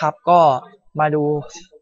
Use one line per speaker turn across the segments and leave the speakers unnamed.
ครับก็มาดู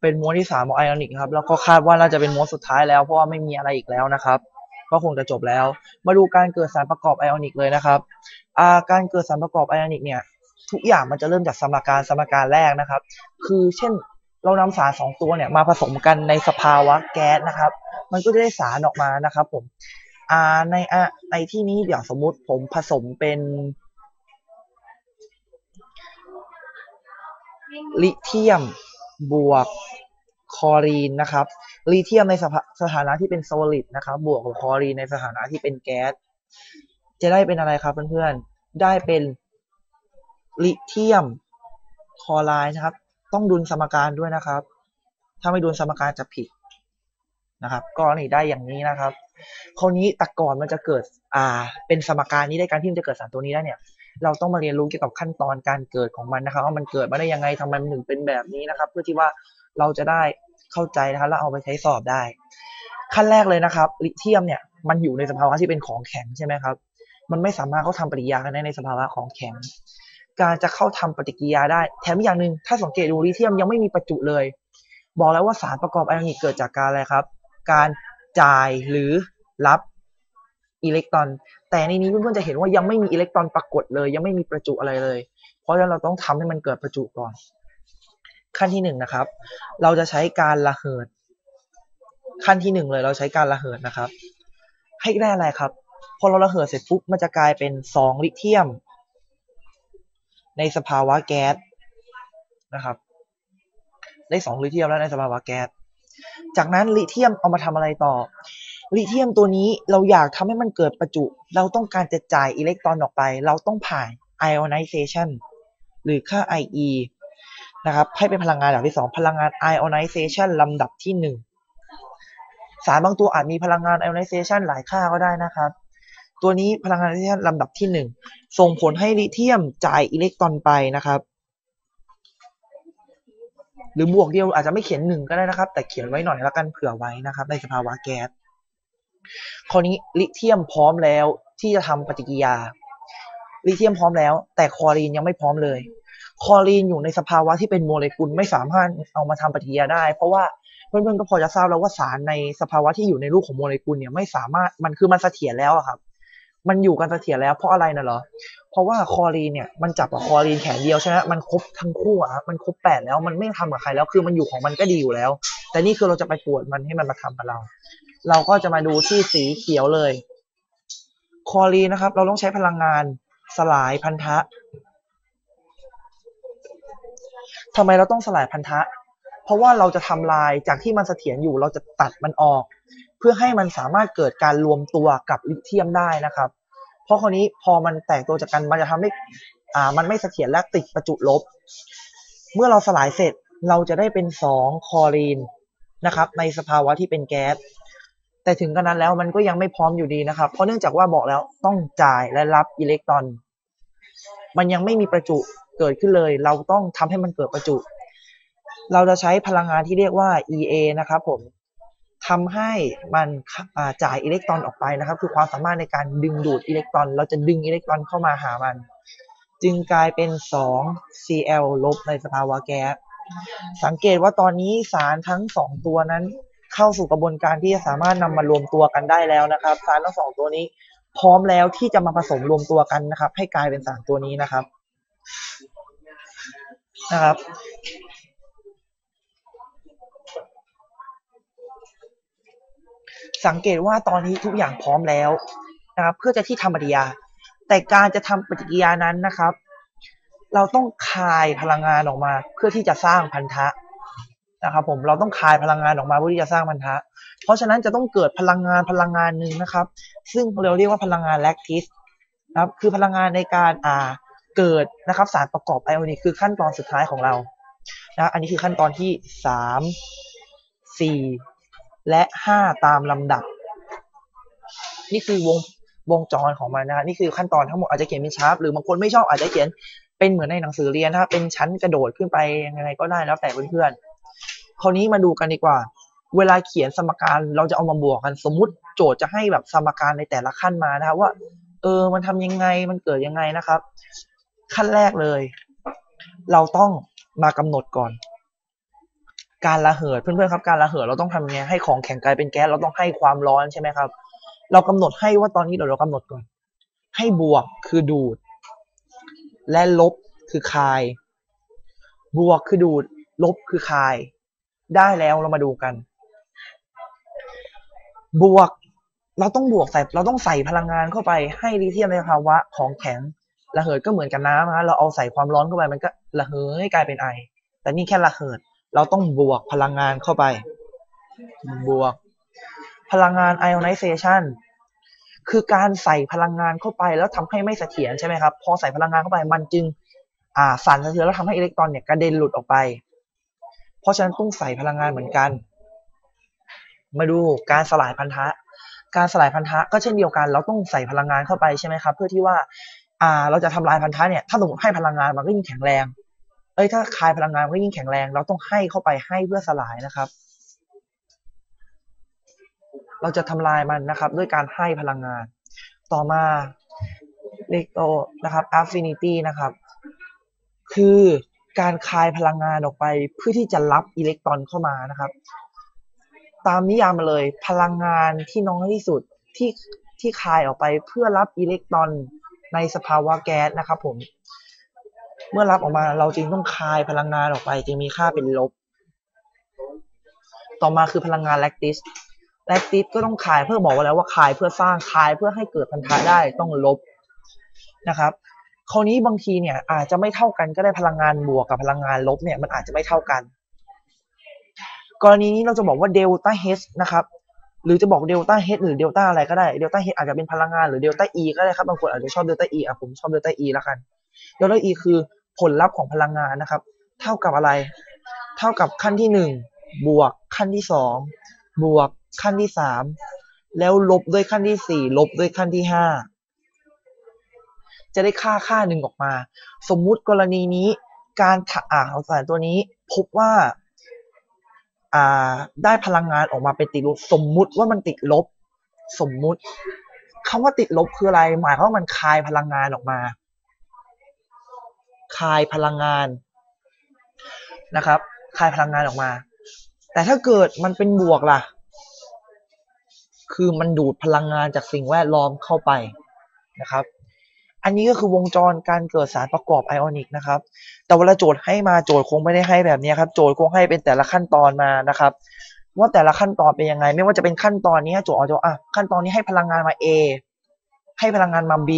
เป็นม้วนที่สามของไอออนิกครับแล้วก็คาดว่าน่าจะเป็นม้วนสุดท้ายแล้วเพราะว่าไม่มีอะไรอีกแล้วนะครับ ก็คงจะจบแล้ว มาดูการเกิดสารประกอบไอออนิกเลยนะครับอาการเกิดสารประกอบไอออนิกเนี่ย ทุกอย่างมันจะเริ่มจากสมการสมการแรกนะครับ คือเช่นเรานำสารสองตัวเนี่ยมาผสมกันในสภาวะแก๊สนะครับ มันก็จะได้สารออกมานะครับ ผมอ่าในในที่นี้เดี๋ยวสมมุติผมผสมเป็น ลิเทียมบวกคอรีนนะครับลิเทียมในสถานะที่เป็นโซลิดนะครับ บวกกับคอรีนในสถานะที่เป็นแก๊สจะได้เป็นอะไรครับเพื่อนๆ ได้เป็นลิเทียมคอไรด์นะครับ ต้องดุลสมการด้วยนะครับ ถ้าไม่ดุลสมการจะผิดนะครับ ก็นี่ได้อย่างนี้นะครับ คราวนี้แต่ก่อนมันจะเกิดอ่าเป็นสมการนี้ได้การที่มันจะเกิดสารตัวนี้ได้เนี่ย เราต้องมาเรียนรู้เกี่ยวกับขั้นตอนการเกิดของมันนะครับว่ามันเกิดมาได้ยังไงทำไมมันถึงเป็นแบบนี้นะครับ เพื่อที่ว่าเราจะได้เข้าใจนะครับแล้วเอาไปใช้สอบได้ ขั้นแรกเลยนะครับลิเทียมเนี่ยมันอยู่ในสภาวะที่เป็นของแข็งใช่ไหมครับ มันไม่สามารถเข้าทำปฏิกิริยากันได้ในสภาวะของแข็ง การจะเข้าทำปฏิกิริยาได้ แถมอย่างหนึ่งถ้าสังเกตดูลิเทียมยังไม่มีประจุเลย บอกแล้วว่าสารประกอบไอออนิกเกิดจากการอะไรครับ การจ่ายหรือ รับอิเล็กตรอน แต่ในนี้เพื่อนๆจะเห็นว่ายังไม่มีอิเล็กตรอนปรากฏเลย ยังไม่มีประจุอะไรเลย เพราะฉะนั้นเราต้องทำให้มันเกิดประจุก่อน ขั้นที่หนึ่งนะครับ เราจะใช้การระเหิด ขั้นที่หนึ่งเลยเราใช้การระเหิดนะครับ ให้ได้อะไรครับ พอเราระเหิดเสร็จปุ๊บมันจะกลายเป็นสองลิเทียม ในสภาวะแก๊สนะครับ ได้สองลิเทียมแล้วในสภาวะแก๊สจากนั้นลิเทียมเอามาทำอะไรต่อ ลิเทียมตัวนี้เราอยากทำให้มันเกิดประจุ เราต้องการจะจ่ายอิเล็กตรอนออกไป เราต้องผ่าน ionization หรือค่า IE นะครับให้เป็นพลังงานแบบที่สองพลังงาน ionization ลำดับที่หนึ่งสารบางตัวอาจมีพลังงาน ionization หลายค่าก็ได้นะครับ ตัวนี้พลังงาน ionization ลำดับที่หนึ่งส่งผลให้ลิเทียมจ่ายอิเล็กตรอนไปนะครับ หรือบวกเดียวอาจจะไม่เขียนหนึ่งก็ได้นะครับ แต่เขียนไว้หน่อยแล้วกันเผื่อไว้นะครับ ในสภาวะแก๊ส คราวนี้ลิเทียมพร้อมแล้วที่จะทำปฏิกิริยา ลิเทียมพร้อมแล้ว แต่คอรีนยังไม่พร้อมเลย คอรีนอยู่ในสภาวะที่เป็นโมเลกุลไม่สามารถเอามาทำปฏิกิริยาได้ เพราะว่าเพื่อนๆก็พอจะทราบแล้วว่าสารในสภาวะที่อยู่ในรูปของโมเลกุลเนี่ยไม่สามารถมันคือมันเสถียรแล้วครับ มันอยู่กันเสถียรแล้วเพราะอะไรนะเหรอเพราะว่าคอรีนเนี่ยมันจับกับคอรีนแขนเดียวใช่ไหมมันครบทั้งคู่อะครับมันครบแปดแล้วมันไม่ทำกับใครแล้วคือมันอยู่ของมันก็ดีอยู่แล้ว แต่นี่คือเราจะไปปวดมันให้มันมาทำกับเรา เราก็จะมาดูที่สีเขียวเลย คอรีนะครับ เราต้องใช้พลังงานสลายพันธะทำไมเราต้องสลายพันธะ เพราะว่าเราจะทำลายจากที่มันเสถียรอยู่ เราจะตัดมันออก เพื่อให้มันสามารถเกิดการรวมตัวกับลิเทียมได้นะครับ เพราะคราวนี้พอมันแตกตัวจากกันมันจะทำให้อ่ามันไม่เสถียรและติดประจุลบ เมื่อเราสลายเสร็จเราจะได้เป็นสองคอรีนนะครับ ในสภาวะที่เป็นแก๊ส แต่ถึงกระนั้นแล้วมันก็ยังไม่พร้อมอยู่ดีนะครับ เพราะเนื่องจากว่าบอกแล้วต้องจ่ายและรับอิเล็กตรอน มันยังไม่มีประจุเกิดขึ้นเลย เราต้องทำให้มันเกิดประจุ เราจะใช้พลังงานที่เรียกว่า EA นะครับผมทำให้มันจ่ายอิเล็กตรอนออกไปนะครับ คือความสามารถในการดึงดูดอิเล็กตรอน เราจะดึงอิเล็กตรอนเข้ามาหามัน จึงกลายเป็น 2 Cl ลบในสภาวะแก๊สสังเกตว่าตอนนี้สารทั้งสองตัวนั้น เข้าสู่กระบวนการที่จะสามารถนำมารวมตัวกันได้แล้วนะครับสารทั้งสองตัวนี้ พร้อมแล้วที่จะมาผสมรวมตัวกันนะครับ ให้กลายเป็นสารตัวนี้นะครับนะครับสังเกตว่าตอนนี้ทุกอย่างพร้อมแล้วนะครับเพื่อจะที่ทำปฏิกิริยา แต่การจะทำปฏิกิริยานั้นนะครับ เราต้องคายพลังงานออกมา เพื่อที่จะสร้างพันธะ นะครับผมเราต้องคายพลังงานออกมาเพื่อที่จะสร้างพันธะ เพราะฉะนั้นจะต้องเกิดพลังงานพลังงานหนึ่งนะครับ ซึ่งเราเรียกว่าพลังงานแลคทิสนะครับคือพลังงานในการอ่าเกิดนะครับสารประกอบไอโอนิกคือขั้นตอนสุดท้ายของเรานะอันนี้คือขั้นตอนที่สามสี่และห้าตามลำดับ นี่คือวงวงจรของมันนะนี่คือขั้นตอนทั้งหมดอาจจะเขียนเป็นชาร์ปหรือบางคนไม่ชอบอาจจะเขียนเป็นเหมือนในหนังสือเรียนนะครับเป็นชั้นกระโดดขึ้นไปยังไงก็ได้แล้วแต่เพื่อนๆ คราวนี้มาดูกันดีกว่า เวลาเขียนสมการเราจะเอามาบวกกัน สมมุติโจทย์จะให้แบบสมการในแต่ละขั้นมานะครับว่า เออ มันทำยังไงมันเกิดยังไงนะครับ ขั้นแรกเลย เราต้องมากำหนดก่อน การระเหิดเพื่อนๆครับ การระเหิดเราต้องทำไงให้ของแข็งกลายเป็นแก๊สเราต้องให้ความร้อนใช่ไหมครับ เรากำหนดให้ว่าตอนนี้เดี๋ยวเรากำหนดก่อน ให้บวกคือดูด และลบคือคาย บวกคือดูด ลบคือคาย ได้แล้วเรามาดูกัน บวก เราต้องบวกใส่ เราต้องใส่พลังงานเข้าไปให้ลิเธียมในภาวะของแข็งระเหิดก็เหมือนกับน้ำนะเราเอาใส่ความร้อนเข้าไปมันก็ระเหยกลายเป็นไอ แต่นี่แค่ระเหิด เราต้องบวกพลังงานเข้าไป บวกพลังงาน ionization คือการใส่พลังงานเข้าไปแล้วทำให้ไม่เสถียรใช่ไหมครับ พอใส่พลังงานเข้าไปมันจึง อ่าสั่นสะเทือนแล้วทำให้อิเล็กตรอนเนี่ยกระเด็นหลุดออกไป เพราะฉะนั้นต้องใส่พลังงานเหมือนกัน มาดูการสลายพันธะ การสลายพันธะก็เช่นเดียวกัน เราต้องใส่พลังงานเข้าไปใช่ไหมครับเพื่อที่ว่าอ่าเราจะทำลายพันธะเนี่ยถ้าสมมติให้พลังงานมันก็ยิ่งแข็งแรง เอ้ยถ้าคายพลังงานมันก็ยิ่งแข็งแรง เราต้องให้เข้าไปให้เพื่อสลายนะครับ เราจะทำลายมันนะครับ ด้วยการให้พลังงาน ต่อมาเลโตนะครับ affinity นะครับ คือ การคายพลังงานออกไปเพื่อที่จะรับอิเล็กตรอนเข้ามานะครับ ตามนิยามมาเลยพลังงานที่น้อยที่สุดที่ที่คายออกไปเพื่อรับอิเล็กตรอนในสภาวะแก๊สนะครับ ผม เมื่อรับออกมาเราจึงต้องคายพลังงานออกไป จึงมีค่าเป็นลบ ต่อมาคือพลังงานแลคติสแลคติสก็ต้องคายเพื่อบอกไว้แล้วว่าคายเพื่อสร้างคายเพื่อให้เกิดพันธะได้ต้องลบนะครับ คราวนี้บางทีเนี่ยอาจจะไม่เท่ากันก็ได้พลังงานบวกกับพลังงานลบเนี่ยมันอาจจะไม่เท่ากัน กรณีนี้เราจะบอกว่าเดลต้าเฮนะครับหรือจะบอกเดลต้าเฮหรือเดลต้าอะไรก็ได้เดลต้าเฮอาจจะเป็นพลังงานหรือเดลต้าอีก็ได้ครับบางคนอาจจะชอบเดลต้าอีอะผมชอบเดลต้าอีล้วกันเดลต้าอีคือผลลัพธ์ของพลังงานนะครับ เท่ากับอะไร เท่ากับขั้นที่หนึ่งบวกขั้นที่สองบวกขั้นที่สามแล้วลบด้วยขั้นที่สี่ลบด้วยขั้นที่ห้า จะได้ค่าค่าหนึ่งออกมา สมมุติกรณีนี้การอ่าของสารตัวนี้พบว่าอ่าได้พลังงานออกมาเป็นติดลบสมมุติว่ามันติดลบ สมมุติคำว่าติดลบคืออะไร หมายความว่ามันคายพลังงานออกมาคายพลังงานนะครับคายพลังงานออกมา แต่ถ้าเกิดมันเป็นบวกล่ะ คือมันดูดพลังงานจากสิ่งแวดล้อมเข้าไปนะครับ อันนี้ก็คือวงจรการเกิดสารประกอบไอออนิกนะครับ แต่เวลาโจทย์ให้มาโจทย์คงไม่ได้ให้แบบนี้ครับ โจทย์คงให้เป็นแต่ละขั้นตอนมานะครับ ว่าแต่ละขั้นตอนเป็นยังไง ไม่ว่าจะเป็นขั้นตอนนี้โจทย์อาจจะอะขั้นตอนนี้ให้พลังงานมา A ให้พลังงานมา B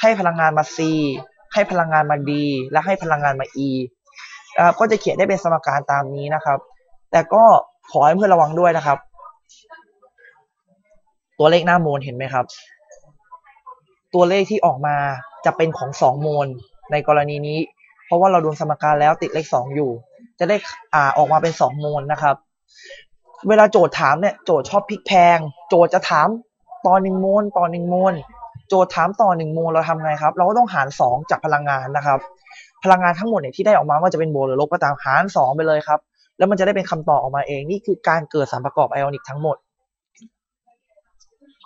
ให้พลังงานมา C ให้พลังงานมา D และให้พลังงานมา E นะครับก็จะเขียนได้เป็นสมการตามนี้นะครับ แต่ก็ขอให้เพื่อนระวังด้วยนะครับ ตัวเลขหน้าโมลเห็นไหมครับ ตัวเลขที่ออกมาจะเป็นของสองโมลในกรณีนี้ เพราะว่าเราดูสมการแล้วติดเลขสองอยู่ จะได้อ่าออกมาเป็นสองโมลนะครับ เวลาโจทย์ถามเนี่ยโจทย์ชอบพลิกแพง โจทย์จะถามต่อหนึ่งโมลต่อหนึ่งโมลโจทย์ถามต่อหนึ่งโมลเราทำไงครับ เราก็ต้องหารสองจากพลังงานนะครับ พลังงานทั้งหมดเนี่ยที่ได้ออกมาว่าจะเป็นบวกหรือลบก็ตามหารสองไปเลยครับ แล้วมันจะได้เป็นคำตอบออกมาเองนี่คือการเกิดสารประกอบไอออนิกทั้งหมด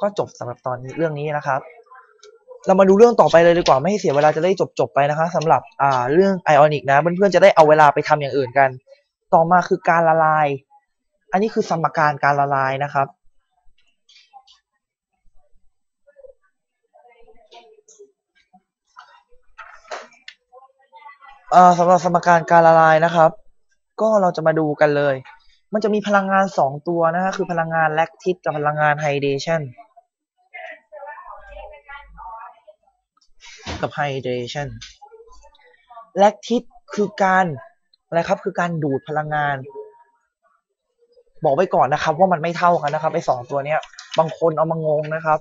ก็จบสำหรับตอนนี้เรื่องนี้นะครับ เรามาดูเรื่องต่อไปเลยดีกว่าไม่ให้เสียเวลาจะได้จบจบไปนะคะสำหรับอ่าเรื่องไอออนิกนะเพื่อนๆจะได้เอาเวลาไปทำอย่างอื่นกัน ต่อมาคือการละลาย อันนี้คือสมการการละลายนะครับ สำหรับสมการการละลายนะครับ ก็เราจะมาดูกันเลย มันจะมีพลังงานสองตัวนะฮะคือพลังงานแลคทิสกับพลังงานไฮเดชัน กับ hydration แลคทิสคือการอะไรครับ คือการดูดพลังงาน บอกไว้ก่อนนะครับ ว่ามันไม่เท่ากันนะครับไอ้สองตัวเนี้ย บางคนเอามางงนะครับ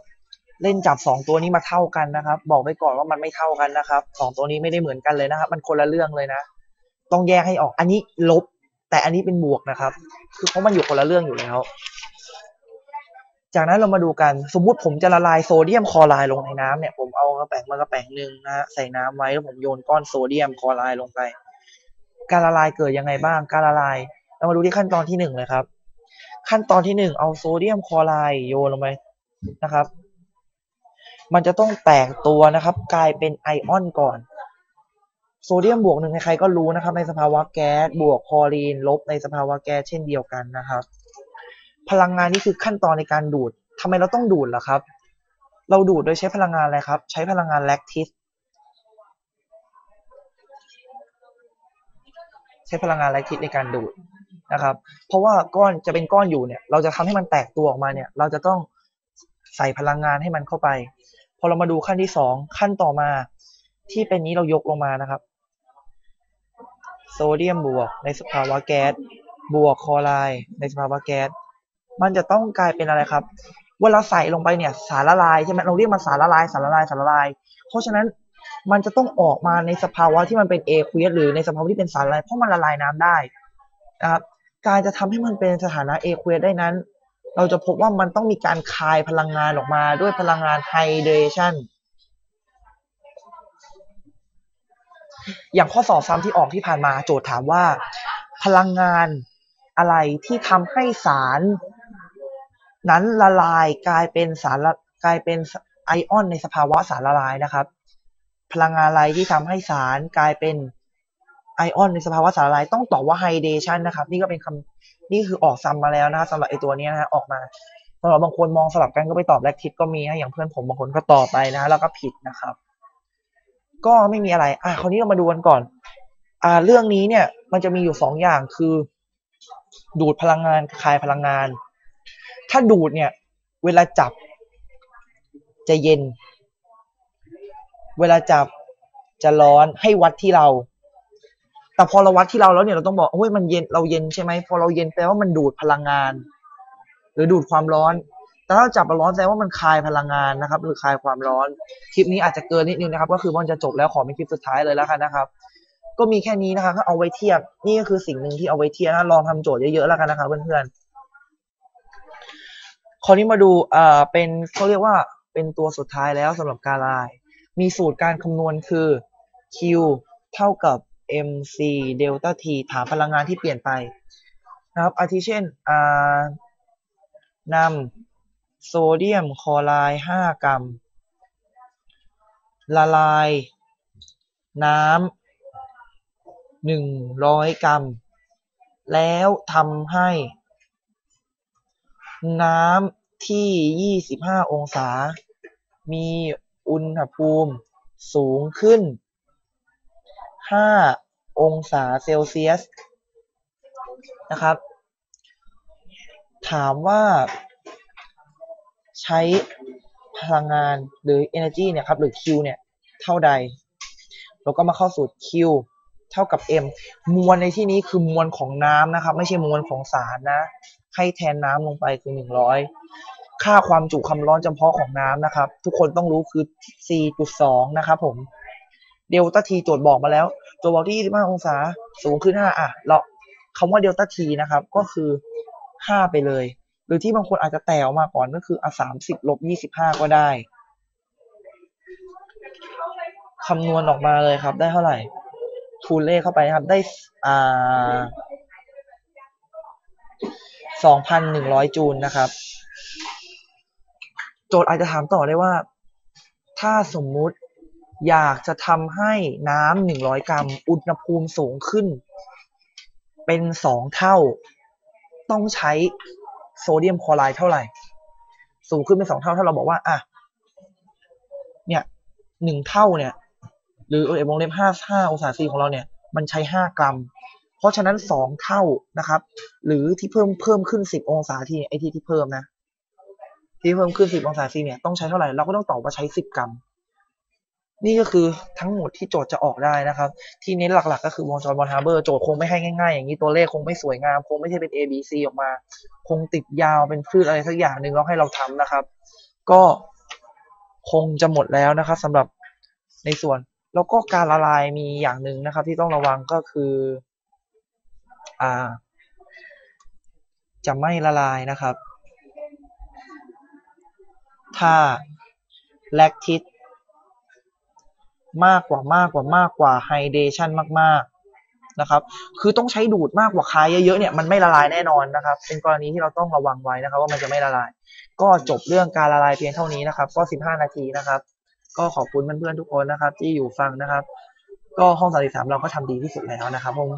เล่นจับสองตัวนี้มาเท่ากันนะครับ บอกไว้ก่อนว่ามันไม่เท่ากันนะครับสองตัวนี้ไม่ได้เหมือนกันเลยนะครับ มันคนละเรื่องเลยนะ ต้องแยกให้ออก อันนี้ลบ แต่อันนี้เป็นบวกนะครับ คือเพราะมันอยู่คนละเรื่องอยู่แล้ว จากนั้นเรามาดูกันสมมุติผมจะละลายโซเดียมคลอไรด์ลงในน้ำเนี่ยผมเอากระแป้งมากระแป้งหนึ่งนะฮะใส่น้ำไว้แล้วผมโยนก้อนโซเดียมคลอไรด์ลงไป การละลายเกิดยังไงบ้าง การละลายเรามาดูที่ขั้นตอนที่หนึ่งเลยครับ ขั้นตอนที่หนึ่งเอาโซเดียมคลอไรด์โยนลงไปนะครับ มันจะต้องแตกตัวนะครับ กลายเป็นไอออนก่อน โซเดียมบวกหนึ่งใครๆก็รู้นะครับ ในสภาวะแก๊สบวกคลอรีนลบในสภาวะแก๊สเช่นเดียวกันนะครับ พลังงานนี่คือขั้นตอนในการดูดทำไมเราต้องดูดล่ะครับ เราดูดโดยใช้พลังงานอะไรครับ ใช้พลังงานแลคทิสใช้พลังงานแลคทิสในการดูดนะครับ เพราะว่าก้อนจะเป็นก้อนอยู่เนี่ย เราจะทำให้มันแตกตัวออกมาเนี่ย เราจะต้องใส่พลังงานให้มันเข้าไป พอเรามาดูขั้นที่สองขั้นต่อมาที่เป็นนี้เรายกลงมานะครับ โซเดียมบวกในสภาวะแก๊สบวกคลอไรด์ในสภาวะแก๊ส มันจะต้องกลายเป็นอะไรครับ เวลาใส่ลงไปเนี่ยสารละลายใช่ไหมเราเรียกมันสารละลายสารละลายสารละลาย เพราะฉะนั้นมันจะต้องออกมาในสภาวะที่มันเป็นเอควีสหรือในสภาวะที่เป็นสารละลายเพราะมันละลายน้ำได้นะครับการจะทำให้มันเป็นสถานะเอควีสได้นั้น เราจะพบว่ามันต้องมีการคายพลังงานออกมาด้วยพลังงานไฮเดรชันอย่างข้อสอบซ้ำที่ออกที่ผ่านมาโจทย์ถามว่า พลังงานอะไรที่ทำให้สาร นั้นละลายกลายเป็นสารกลายเป็นไอออนในสภาวะสารละลายนะครับ พลังงานอะไรที่ทำให้สารกลายเป็นไอออนในสภาวะสารละลายต้องตอบว่าไฮเดชันนะครับ นี่ก็เป็นคำนี่คือออกซ้ำมาแล้วนะครับสำหรับไอตัวนี้นะออกมาสำหรับบางคนมองสลับกันก็ไปตอบแลคทิสก็มีนะอย่างเพื่อนผมบางคนก็ตอบไปนะแล้วก็ผิดนะครับ ก็ไม่มีอะไร อะคราวนี้เรามาดูกันก่อน อ่า เรื่องนี้เนี่ย มันจะมีอยู่สองอย่างคือ ดูดพลังงานคายพลังงาน ถ้าดูดเนี่ย เวลาจับจะเย็น เวลาจับจะร้อนให้วัดที่เรา แต่พอเราวัดที่เราแล้วเนี่ยเราต้องบอกโอ้ยมันเย็นเราเย็นใช่ไหมพอเราเย็นแปลว่ามันดูดพลังงาน หรือดูดความร้อน แต่ถ้าจับร้อนแสดงว่ามันคลายพลังงานนะครับ หรือคลายความร้อน คลิปนี้อาจจะเกินนิดนึงนะครับ ก็คือมันจะจบแล้วขอเป็นคลิปสุดท้ายเลยแล้วกันนะครับ ก็มีแค่นี้นะครับก็เอาไว้เทียบ นี่ก็คือสิ่งหนึ่งที่เอาไว้เทียบนะลองทำโจทย์เยอะๆแล้วกันนะครับเพื่อนๆ คราวนี้มาดูอ่าเป็นเขาเรียกว่าเป็นตัวสุดท้ายแล้วสำหรับการลายมีสูตรการคำนวณคือ Q เท่ากับ mc เดลต้า t ถามพลังงานที่เปลี่ยนไปนะครับอาทิเช่นอ่านำโซเดียมคลอไรด์5 กรัม ละลาย น้ำ100 กรัม แล้วทำให้ น้ำที่25องศา มีอุณหภูมิสูงขึ้น5องศาเซลเซียสนะครับ ถามว่าใช้พลังงานหรือ energy เนี่ยครับหรือ Q เนี่ย เท่าใดเราก็มาเข้าสูตร Q เท่ากับ M มวลในที่นี้คือมวลของน้ำนะครับ ไม่ใช่มวลของสารนะ ให้แทนน้ำลงไปคือ100ค่าความจุความร้อนจำเพาะของน้ำนะครับ ทุกคนต้องรู้คือ 4.2 นะครับผมเดลต้าทีโจทย์บอกมาแล้วโจทย์บอกที่ 25 องศาสูงขึ้น 5 อะเราคำว่าเดลต้าทีนะครับ ก็คือ 5 ไปเลย หรือที่บางคนอาจจะแตกออกมาก่อนก็คืออะสามสิบลบยี่สิบห้าก็ได้คำนวณออกมาเลยครับ ได้เท่าไหร่ทูลเลขเข้าไปนะครับ ได้อ่า สองพันหนึ่งร้อยจูลนะครับ โจทย์อาจจะถามต่อได้ว่า ถ้าสมมุติอยากจะทำให้น้ำหนึ่งร้อยกรัม อุณหภูมิสูงขึ้น เป็นสองเท่า ต้องใช้โซเดียมคลอไรด์เท่าไหร่ สูงขึ้นเป็นสองเท่า ถ้าเราบอกว่า อะ เนี่ยหนึ่งเท่าเนี่ย หรือเอวงเล็บห้าห้าองศาซีของเราเนี่ย มันใช้ห้ากรัม เพราะฉะนั้นสองเท่านะครับ หรือที่เพิ่มเพิ่มขึ้นสิบองศาที่ไอที่ที่เพิ่มนะ ที่เพิ่มขึ้นสิบองศาซีเนี่ยต้องใช้เท่าไหร่เราก็ต้องตอบว่าใช้สิบกรัม นี่ก็คือทั้งหมดที่โจทย์จะออกได้นะครับ ที่เน้นหลักๆ ก็คือวงจรบอลฮาร์เบอร์โจทย์คงไม่ให้ง่ายๆ อย่างนี้ตัวเลขคงไม่สวยงาม คงไม่ใช่เป็น A B C ออกมา คงติดยาวเป็นพืชอะไรสักอย่างหนึ่งแล้วให้เราทำนะครับ ก็คงจะหมดแล้วนะครับสำหรับในส่วนแล้วก็การละลายมีอย่างหนึ่งนะครับ ที่ต้องระวังก็คือ อ่าจะไม่ละลายนะครับ ถ้าแลคทิสมากกว่ามากกว่ามากกว่าไฮเดชันมากๆนะครับ คือต้องใช้ดูดมากกว่าคายเยอะๆเนี่ยมันไม่ละลายแน่นอนนะครับ เป็นกรณีที่เราต้องระวังไว้นะครับ ว่ามันจะไม่ละลาย ก็จบเรื่องการละลายเพียงเท่านี้นะครับ ก็ 15 นาทีนะครับ ก็ขอบคุณเพื่อนๆทุกคนนะครับ ที่อยู่ฟังนะครับ ก็ห้องสามสิบสามเราก็ทำดีที่สุดแล้วนะครับผม